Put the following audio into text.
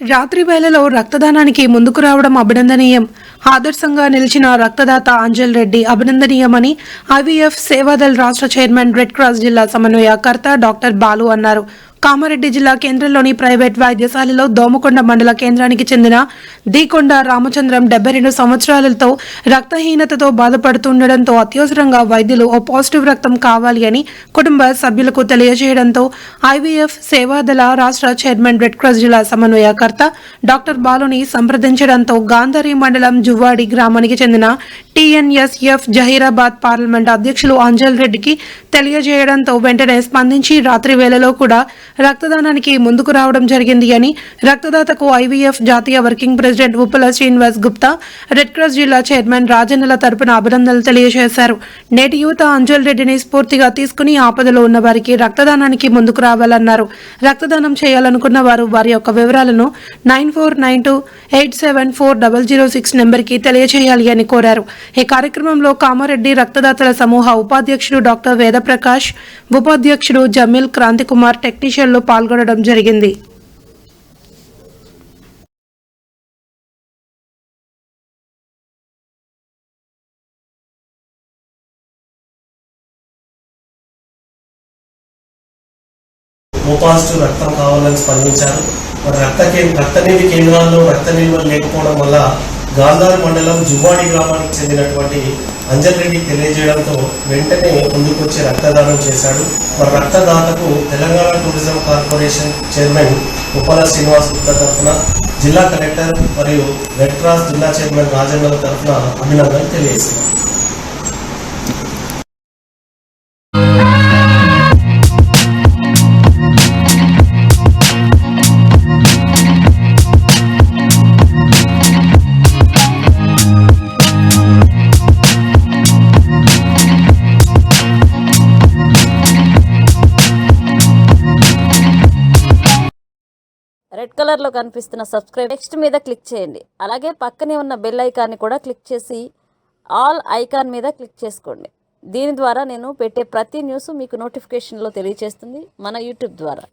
రాత్రి వేళలో రక్తదానానికి ముందుకు రావడం అభినందనీయం. ఆదర్శంగా నిలిచిన రక్తదాత అంజల్ రెడ్డి అభినందనీయమని ఐవీఎఫ్ సేవాదల్ రాష్ట్ర చైర్మన్ రెడ్ క్రాస్ జిల్లా సమన్వయకర్త డాక్టర్ బాలు అన్నారు. కామారెడ్డి జిల్లా కేంద్రంలోని ప్రైవేట్ వైద్యశాలలో దోమకొండ మండల కేంద్రానికి చెందిన దీకొండ రామచంద్రం డెబ్బై రెండు సంవత్సరాలతో రక్తహీనతతో బాధపడుతుండటంతో అత్యవసరంగా వైద్యులు ఓ పాజిటివ్ రక్తం కావాలి అని కుటుంబ సభ్యులకు తెలియజేయడంతో ఐవీఎఫ్ సేవాదళ రాష్ట్ర చైర్మన్ రెడ్ క్రాస్ జిల్లా సమన్వయకర్త డాక్టర్ బాలుని సంప్రదించడంతో గాంధారి మండలం జువ్వాడి గ్రామానికి చెందిన టీఎన్ఎస్ఎఫ్ జహీరాబాద్ పార్లమెంట్ అధ్యక్షులు అంజల్ రెడ్డికి తెలియజేయడంతో వెంటనే స్పందించి రాత్రి వేళలో కూడా రక్తదానానికి ముందుకు రావడం జరిగింది అని రక్తదాతకు ఐవీఎఫ్ జాతీయ working president Uppala Srinivas Gupta red cross జిల్లా చైర్మన్ రాజన్నల తరపున అభినందనలు తెలియజేశారు. నేటి యువత అంజల్ రెడ్డిని స్ఫూర్తిగా తీసుకుని ఆపదలో ఉన్న వారికి రక్తదానానికి ముందుకు రావాలన్నారు. రక్తదానం చేయాలనుకున్న వారు వారి యొక్క వివరాలను nine four nine two eight seven four double zero six నెంబర్కి తెలియజేయాలి అని కోరారు. ఈ కార్యక్రమంలో కామారెడ్డి రక్తదాతల సమూహ ఉపాధ్యక్షుడు డాక్టర్ వేదప్రకాష్ ఉపాధ్యక్షుడు జమీల్ క్రాంతికుమార్ టెక్నీషియన్లు పాల్గొనడం జరిగింది. ఓ రక్తం కావాలని స్పందించారు. మరి రక్త కే- రక్తనిధి కేంద్రాల్లో రక్త నిల్వలు లేకపోవడం వల్ల గాంధార్ మండలం జువాడి గ్రామానికి చెందినటువంటి అంజన్ రెడ్డి తెలియజేయడంతో వెంటనే ముందుకొచ్చి రక్తదానం చేశాడు. మరి రక్తదాతకు Telangana tourism corporation chairman Upala Srinivas Gupta తరఫున జిల్లా కలెక్టర్ మరియు రెడ్ క్రాస్ జిల్లా చైర్మన్ రాజన్న తరఫున అభినందనలు తెలియజేస్తున్నారు కలర్లో కనిపిస్తున్న సబ్స్క్రైబ్ నెక్స్ట్ మీద క్లిక్ చేయండి. అలాగే పక్కనే ఉన్న బెల్ ఐకాన్ని కూడా క్లిక్ చేసి ఆల్ ఐకాన్ మీద క్లిక్ చేసుకోండి. దీని ద్వారా నేను పెట్టే ప్రతి న్యూస్ మీకు నోటిఫికేషన్లో తెలియజేస్తుంది మన యూట్యూబ్ ద్వారా.